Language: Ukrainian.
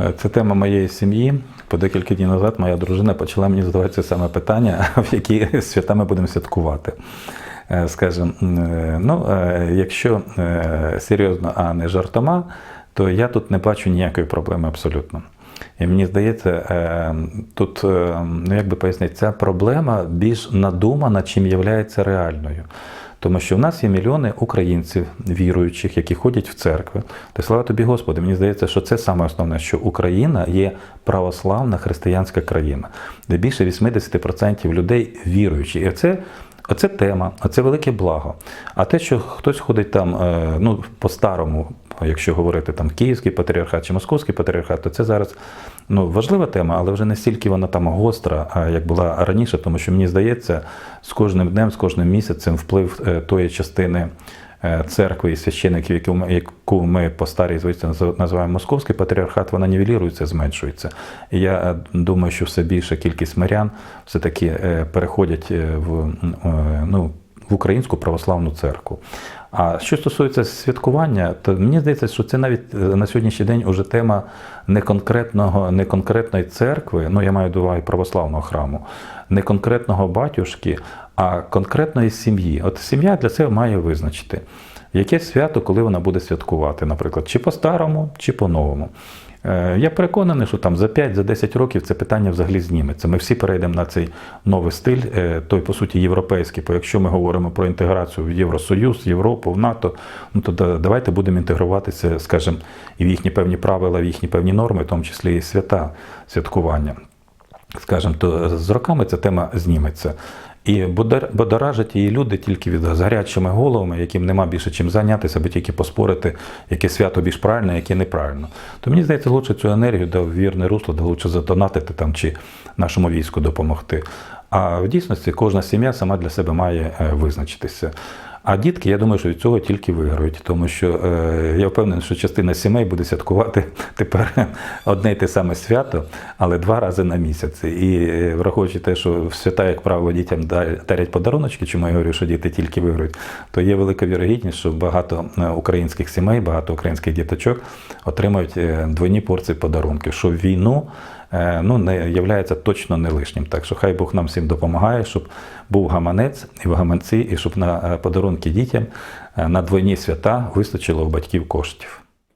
Е, Це тема моєї сім'ї. По декілька днів назад моя дружина почала мені задавати це саме питання, в які свята ми будемо святкувати. Е, Скажем, е, ну, якщо серйозно, а не жартома, то я тут не бачу ніякої проблеми абсолютно. І мені здається, тут, ну як би пояснити, ця проблема більш надумана, чим є реальною. Тому що в нас є мільйони українців, віруючих, які ходять в церкви. Та слава тобі, Господи, мені здається, що це саме основне, що Україна є православна християнська країна, де більше 80% людей віруючі. І це Оце тема, оце велике благо. А те, що хтось ходить там, е, ну, по-старому, якщо говорити там Київський патріархат чи Московський патріархат, то це зараз ну, важлива тема, але вже не стільки вона там гостра, як була раніше, тому що мені здається, з кожним днем, з кожним місяцем вплив е, тої частини е, церкви і священиків, яку ми, по старій звичці називаємо московський патріархат, вона нівелірується, зменшується. І я е, думаю, що все більша кількість мирян все-таки переходять в, ну, українську православну церкву. А що стосується святкування, то мені здається, що це навіть е, на сьогоднішній день уже тема не конкретного, не конкретної церкви, ну я маю до уваги православного храму, не конкретного батюшки, а конкретної сім'ї. От сім'я для себе має визначити, яке свято, коли вона буде святкувати, наприклад, чи по-старому, чи по-новому. Е, Я переконаний, що там за 5-10 років це питання взагалі зніметься. Ми всі перейдемо на цей новий стиль, е, той, по суті, європейський. Бо якщо ми говоримо про інтеграцію в Євросоюз, Європу, в НАТО, ну то да- давайте будемо інтегруватися, скажімо, і в їхні певні правила, в їхні певні норми, в тому числі і свята святкування. Скажімо, то з роками ця тема зніметься. І бодоражать її люди тільки від гарячими головами, яким нема більше чим зайнятися, аби тільки поспорити, яке свято більш правильне, яке неправильно. То мені здається, лучше цю енергію в вірне русло, да лучше задонатити там чи нашому війську допомогти. А в дійсності кожна сім'я сама для себе має е, визначитися. А дітки, я думаю, що від цього тільки виграють, тому що е, я впевнений, що частина сімей буде святкувати тепер одне й те саме свято, але два рази на місяць. І е, враховуючи те, що в свята, як правило, дітям дарять подаруночки, чому я говорю, що діти тільки виграють, то є велика вірогідність, що багато е, українських сімей, багато українських діточок отримають е, двойні порції подарунків, що війну ну, не являється точно не лишнім. Так що хай Бог нам всім допомагає, щоб був гаманець і в гаманці, і щоб на е, подарунки дітям е, на двойні свята вистачило у батьків коштів.